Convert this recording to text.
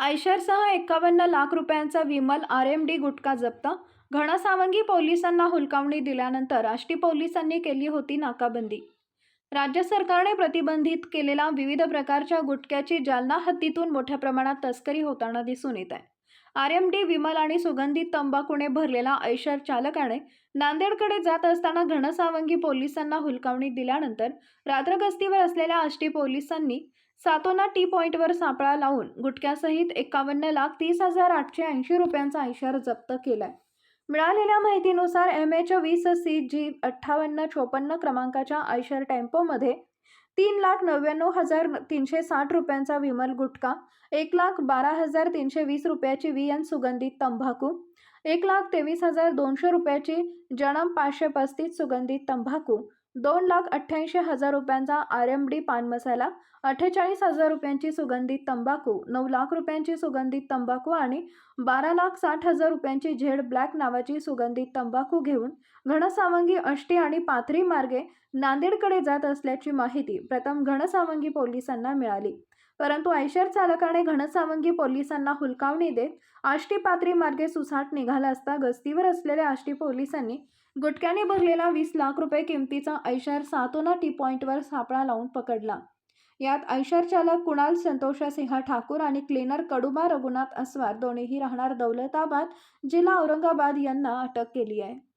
आयशरसह एकावन्न लाख रुपयांचा Vimal R M D gutkha जप्त. घनसावंगी पोलिसांना हुलकावणी दिल्यानंतर आष्टी पोलिसांनी केली होती नाकाबंदी. राज्य सरकारने प्रतिबंधित केलेल्या विविध प्रकारच्या गुटख्याची जालना हद्दीतून मोठ्या प्रमाणात तस्करी होताना दिसून येत आहे. आर एम डी विमल आणि सुगंधित तंबाखूने भरलेला ऐशर चालकाने नांदेडकडे जात असताना घनसावंगी पोलिसांना हुलकावणी दिल्यानंतर रात्रगस्तीवर असलेल्या आष्टी पोलिसांनी सातोना टी पॉईंटवर सापळा लावून गुटख्यासहित एकावन्न लाख तीस हजार आठशे ऐंशी रुपयांचा ऐशर जप्त केलाय. मिळालेल्या माहितीनुसार एम एच वीस सी जी अठ्ठावन्न चोपन्न क्रमांकाच्या आयशर टेम्पोमध्ये तीन लाख नव्याण्णव हजार तीनशे साठ रुपयांचा विमल गुटखा एक लाख बारा हजार तीनशे वीस रुपयाची वी एन सुगंधित तंबाखू एक लाख तेवीस हजार दोनशे रुपयाची जनम पाचशे पस्तीस सुगंधित तंबाखू दोन लाख अठ्ठ्याऐंशी हजार रुपयांचा आर एम डी पान मसाला अठ्ठेचाळीस हजार रुपयांची सुगंधित तंबाखू नऊ लाख रुपयांची सुगंधित तंबाखू आणि बारा लाख साठ हजार रुपयांची झेड ब्लॅक नावाची सुगंधित तंबाखू घेऊन घनसावंगी अष्टी आणि पाथरी मार्गे नांदेडकडे जात असल्याची माहिती प्रथम घनसावंगी पोलिसांना मिळाली. परंतु ऐशर चालकाने घनसावंगी पोलिसांना हुलकावणी देत आष्टी पात्री मार्गे सुसाट निघाला असता गस्तीवर असलेल्या आष्टी पोलिसांनी गुटक्याने भरलेला वीस लाख रुपये किमतीचा ऐशर सातोना टी पॉईंटवर सापळा लावून पकडला. यात ऐशर चालक कुणाल संतोषसिंह ठाकूर आणि क्लीनर कडुबा रघुनाथ अस्वार दोन्हीही राहणार दौलताबाद जिल्हा औरंगाबाद यांना अटक केली आहे.